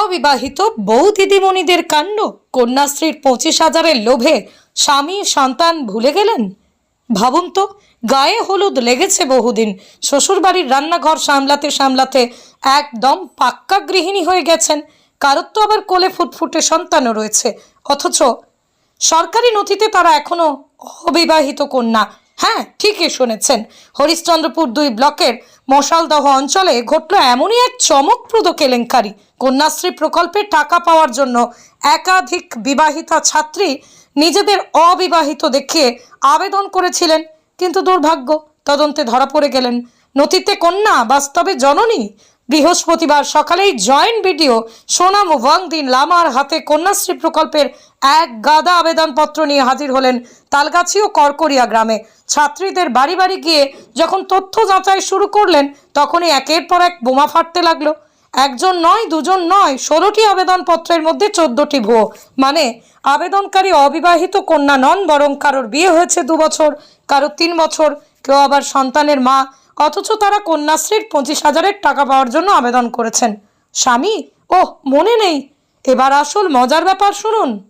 অবিবাহিত বউ দিদিমণিদের কাণ্ড। কন্যাশ্রীর পঁচিশ হাজারের লোভে স্বামী সন্তান ভুলে গেলেন। ভাবুন তো, গায়ে হলুদ লেগেছে বহুদিন। শ্বশুরবাড়ির রান্নাঘর সামলাতে সামলাতে একদম পাক্কা গৃহিণী হয়ে গেছেন। কারোর তো আবার কোলে ফুটফুটে সন্তানও রয়েছে। অথচ সরকারি নথিতে তারা এখনও অবিবাহিত কন্যা। হ্যাঁ ঠিকই শুনেছেন। হরিশ্চন্দ্রপুর দুই ব্লকের মশালদহ অঞ্চলে ঘটল এমনই এক চমকপ্রদ কেলেঙ্কারি। কন্যাশ্রী প্রকল্পে টাকা পাওয়ার জন্য একাধিক বিবাহিতা ছাত্রী নিজেদের অবিবাহিত দেখিয়ে আবেদন করেছিলেন, কিন্তু দুর্ভাগ্য, তদন্তে ধরা পড়ে গেলেন। নথিতে কন্যা বাস্তবে জননী বৃহস্পতিবার সকালেই জয়েন্ট বিডিও সোনাম ওয়াংদিন লামার হাতে কন্যাশ্রী প্রকল্পের এক গাদা আবেদনপত্র নিয়ে হাজির হলেন তালগাছি ও করকরিয়া গ্রামে। ছাত্রীদের বাড়ি বাড়ি গিয়ে যখন তথ্য যাচাই শুরু করলেন, তখনই একের পর এক বোমা ফাটতে লাগল। একজন নয়, দুজন নয়, ষোলোটি আবেদনপত্রের মধ্যে চোদ্দটি ভুয়ো। মানে আবেদনকারী অবিবাহিত কন্যা নন, বরং কারোর বিয়ে হয়েছে দু বছর, কারোর তিন বছর, কেউ আবার সন্তানের মা অথচ তারা কন্যাশ্রীর পঁচিশ হাজারের টাকা পাওয়ার জন্য আবেদন করেছেন। স্বামী? ওহ, মনে নেই। এবার আসল মজার ব্যাপার শুনুন।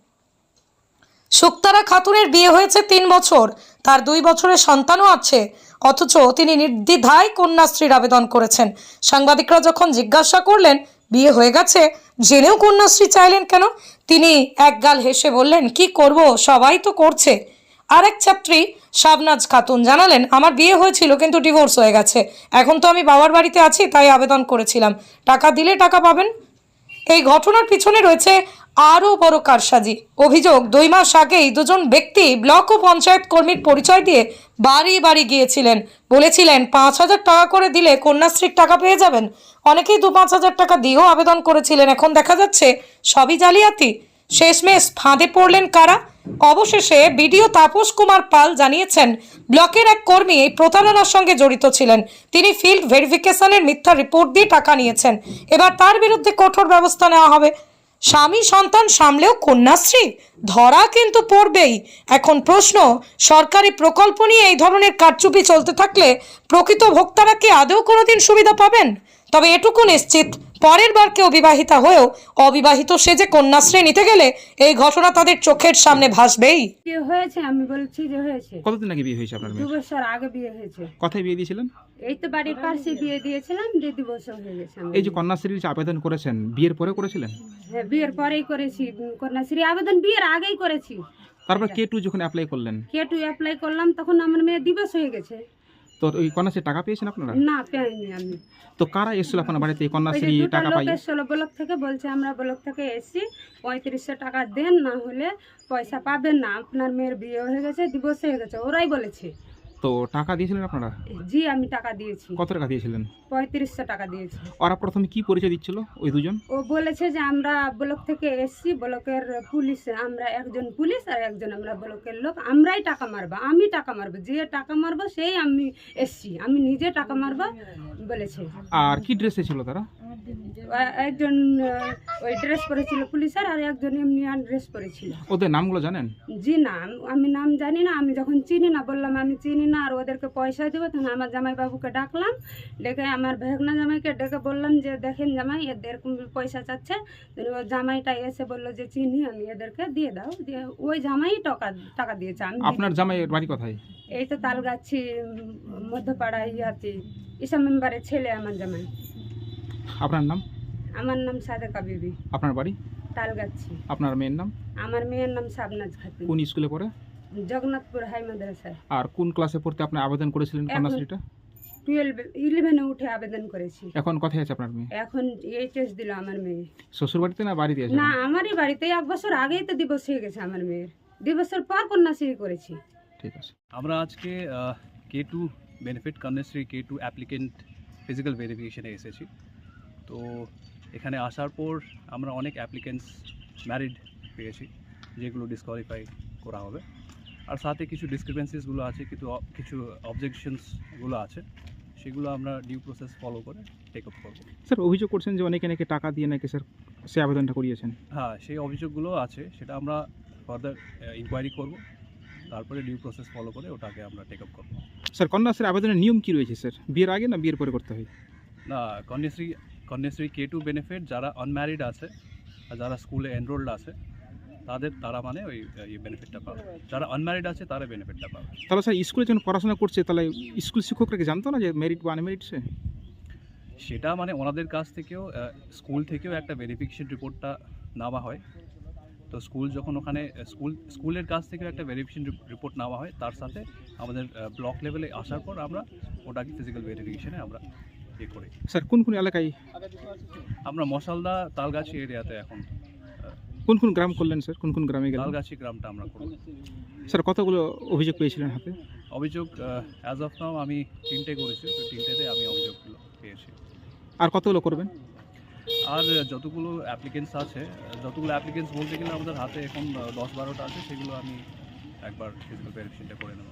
শুক্তারা খাতুনের বিয়ে হয়েছে তিন বছর। তার দুই বছরের সন্তানও আছে। অথচ তিনি নির্দ্বিধায় কন্যাশ্রীর আবেদন করেছেন। সাংবাদিকরা যখন জিজ্ঞাসা করলেন, বিয়ে হয়ে গেছে? জেনেও কন্যাশ্রী চাইলেন কেন? তিনি একগাল হেসে বললেন, কি করব? সবাই তো করছে। আরেক ছাত্রী শাবনাজ খাতুন জানালেন, আমার বিয়ে হয়েছিল কিন্তু ডিভোর্স হয়ে গেছে। এখন তো আমি বাবার বাড়িতে আছি, তাই আবেদন করেছিলাম। টাকা দিলে টাকা পাবেন? এই ঘটনার পিছনে রয়েছে আরও বড় কারসাজি। অভিযোগ, দুই মাস আগেই দুজন ব্যক্তি ব্লক ও পঞ্চায়েত কর্মীর পরিচয় দিয়ে বাড়ি বাড়ি গিয়েছিলেন। বলেছিলেন, পাঁচ হাজার টাকা করে দিলে কন্যাশ্রীর টাকা পেয়ে যাবেন। অনেকেই দু পাঁচ হাজার টাকা দিয়েও আবেদন করেছিলেন। এখন দেখা যাচ্ছে সবই জালিয়াতি। শেষমেশ ফাঁদে পড়লেন কারা? অবশেষে বিডিও তাপস কুমার পাল জানিয়েছেন, ব্লকের এক কর্মী এই প্রতারণার সঙ্গে জড়িত ছিলেন। তিনি ফিল্ড ভেরিফিকেশনের মিথ্যা রিপোর্ট দিয়ে টাকা নিয়েছেন। এবার তার বিরুদ্ধে কঠোর ব্যবস্থা নেওয়া হবে। স্বামী সন্তান সামলেও কন্যাশ্রী? ধরা কিন্তু পড়বেই। এখন প্রশ্ন, সরকারি প্রকল্প নিয়ে এই ধরনের কারচুপি চলতে থাকলে প্রকৃত ভোক্তারা কি আদৌ কোনোদিন সুবিধা পাবেন? তবে এটুকু নিশ্চিত পরের বার কেউ বিবাহিতা হয়েও অবিবাহিত সেজে কন্যাশ্রী নিতে গেলে এই ঘটনা তাদের চোখের সামনে ভাসবেই। বিয়ে হয়েছে আমি বলছি যে হয়েছে। কতদিন আগে বিয়ে হয়েছে আপনার দু মেয়ে বছর আগে বিয়ে হয়েছে। কথায় বিয়ে দিয়েছিলেন? এই তো বাড়ির পাশে বিয়ে দিয়েছিলাম যে দু বছর হয়ে গেছে আমার। এই যে কন্যাশ্রীর যে আবেদন করেছেন বিয়ের পরে করেছিলেন? হ্যাঁ বিয়ের পরেই করেছি উম, কন্যাশ্রী আবেদন বিয়ের আগেই করেছি। তারপর কে টু যখন অ্যাপ্লাই করলেন? কে টু অ্যাপ্লাই করলাম তখন আমার মেয়ে দিবস হয়ে গেছে। তো ওই কন্যাশ্রী টাকা পেয়েছেন আপনারা? না পাইনি আমি। তো কারা এসেছিল আপনার বাড়িতে কন্যাশ্রী টাকা পাই এসেছিল ব্লক থেকে বলছে আমরা ব্লক থেকে এসছি পঁয়ত্রিশশো টাকা দেন না হলে পয়সা পাবেন না। আপনার মেয়ের বিয়ে হয়ে গেছে দিবসে হয়ে গেছে ওরাই বলেছে। তো টাকা দিয়েছিলেন আপনারা? জি আমি টাকা দিয়েছি। কত টাকা দিয়েছিলেন? পঁয়ত্রিশশো টাকা দিয়েছি। ওরা প্রথমে কি পরিচয় দিচ্ছিল ওই দুজন? ও বলেছে যে আমরা ব্লক থেকে এসছি ব্লকের পুলিশ আমরা একজন পুলিশ আর একজন আমরা ব্লকের লোক। আমরাই টাকা মারবো আমি টাকা মারবো যে টাকা মারবো সেই আমি এসছি। আমি নিজে টাকা মারবো বলেছে। আর কি ড্রেসে ছিল তারা? একজন ওই ড্রেস পরেছিল পুলিশের আর একজন এমনি ড্রেস পরেছিল। ওদের নামগুলো জানেন? জি না আমি- নাম জানি না আমি যখন চিনি না বললাম আমি চিনি না আর ওদেরকে পয়সা দেবো তখন আমার জামাই বাবুকে ডাকলাম ডেকে আমার ভেগনা জামাইকে ডেকে বললাম যে দেখেন জামাই এদের এরকম পয়সা চাচ্ছে? ওই জামাইটা এসে বলল যে চিনি আমি এদেরকে দিয়ে দাও। দিয়ে ওই জামাই টাকা টাকা দিয়েছে আমি আপনার জামাইয়ের বাড়ি কোথায়? এই তো তালগাছি মধ্যপাড়া ইয়াতে ইসা মেম্বারের ছেলে আমার জামাই। আপনার নাম? আমার নাম সাদেকা বিবি। আপনার বাড়ি? তালগাছি। আপনার মেয়ের নাম? আমার মেয়ের নাম শাবনাজ খাতুন। কোন স্কুলে পড়ে? জগন্নাথপুর হাই মাদ্রাসায় আর কোন ক্লাসে পড়তে আপনি আবেদন করেছিলেন কন্যাশ্রীটা টুয়েলভ ইলেভেনে উঠে আবেদন করেছি। এখন কোথায় আছে আপনার মেয়ে? এখন এইচএস দিল আমার মেয়ে। শ্বশুর বাড়িতে না বাড়িতে আছে? না আমারই বাড়িতে এক বছর আগেই তো দিবস হয়ে গেছে আমার মেয়ের। দিবসের পর কন্যাশ্রী করেছি। ঠিক আছে। আমরা আজকে K two benefit Kanyashree K two applicant physical ভেরিফিকেশনে এসেছি। তো এখানে আসার পর আমরা অনেক অ্যাপ্লিকেন্টস ম্যারিড পেয়েছি যেগুলো ডিসকোয়ালিফাই করা হবে। আর সাথে কিছু ডিসক্রিপেন্সিসগুলো আছে কিন্তু কিছু অবজেকশনসগুলো আছে সেগুলো আমরা ডিউ প্রসেস ফলো করে টেক আপ করব। স্যার অভিযোগ করছেন যে অনেকে নাকি টাকা দিয়ে নাকি স্যার সে আবেদনটা করিয়েছেন। হ্যাঁ সেই অভিযোগগুলো আছে সেটা আমরা ফার্দার ইনকোয়ারি করব। তারপরে ডিউ প্রসেস ফলো করে ওটাকে আমরা টেক আপ করব। স্যার কন্যাশ্রীর আবেদনের নিয়ম কী রয়েছে স্যার? বিয়ের আগে না বিয়ের পরে করতে হয়? না Kanyashree Kanyashree K two benefit যারা আনম্যারিড আছে আর যারা স্কুলে এনরোলড আছে তাদের তারা মানে ওই এই বেনিফিটটা পাবে। যারা আনম্যারিড আছে তারা বেনিফিটটা পাবে। তাহলে স্যার স্কুলে যখন পড়াশোনা করছে তাহলে স্কুল শিক্ষকরা কি জানতো না যে মেরিট বা আনমেরিট সে সেটা মানে ওনাদের কাছ থেকেও স্কুল থেকেও একটা ভেরিফিকেশন রিপোর্টটা নেওয়া হয়। তো স্কুল যখন ওখানে স্কুল স্কুলের কাছ থেকেও একটা ভেরিফিকেশন রিপোর্ট নেওয়া হয়। তার সাথে আমাদের ব্লক লেভেলে আসার পর আমরা ওটাকে ফিজিক্যাল ভেরিফিকেশনে আমরা ইয়ে করি। স্যার কোন কোন এলাকায়? আমরা মশালদা তালগাছি এরিয়াতে এখন কোন কোন গ্রাম করলেন স্যার? কোন কোন গ্রামে গেলেন? তালগাছি গ্রামটা আমরা করব। স্যার কতগুলো অভিযোগ পেয়েছিলেন হাতে? অভিযোগ অ্যাজ অফ নাও আমি তিনটে করেছি তো তিনটেতে আমি অভিযোগগুলো পেয়েছি। আর কতগুলো করবেন? আর যতগুলো অ্যাপ্লিকেন্টস আছে যতগুলো অ্যাপ্লিকেন্টস বলতে গেলে আমাদের হাতে এখন দশ বারোটা আছে সেগুলো আমি একবার ফিজিক্যাল ভেরিফিকেশনটা করে নেব।